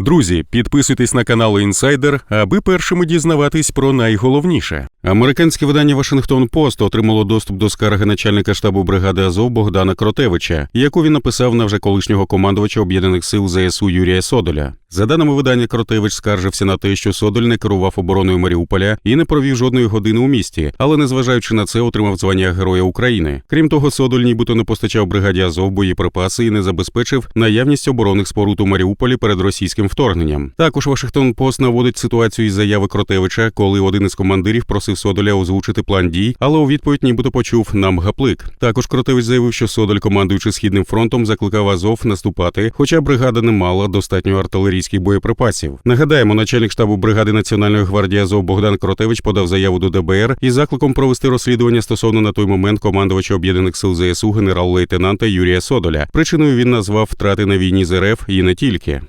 Друзі, підписуйтесь на канал Інсайдер, аби першими дізнаватись про найголовніше. Американське видання Вашингтон Пост отримало доступ до скарги начальника штабу бригади Азов Богдана Кротевича, яку він написав на вже колишнього командувача об'єднаних сил ЗСУ Юрія Содоля. За даними видання, Кротевич скаржився на те, що Содоль не керував обороною Маріуполя і не провів жодної години у місті, але незважаючи на це, отримав звання Героя України. Крім того, Содоль нібито не постачав бригаді Азов боєприпаси і не забезпечив наявність оборонних споруд у Маріуполі перед російським вторгненням. Також Вашингтон Пост наводить ситуацію із заяви Кротевича, коли один із командирів просив Содоля озвучити план дій, але у відповідь нібито почув нам гаплик. Також Кротевич заявив, що Содоль, командуючи східним фронтом, закликав Азов наступати, хоча бригада не мала достатньо артилерійських боєприпасів. Нагадаємо, начальник штабу бригади Національної гвардії Азов Богдан Кротевич подав заяву до ДБР із закликом провести розслідування стосовно на той момент командувача об'єднаних сил ЗСУ генерал-лейтенанта Юрія Содоля. Причиною він назвав втрати на війні з РФ і не тільки.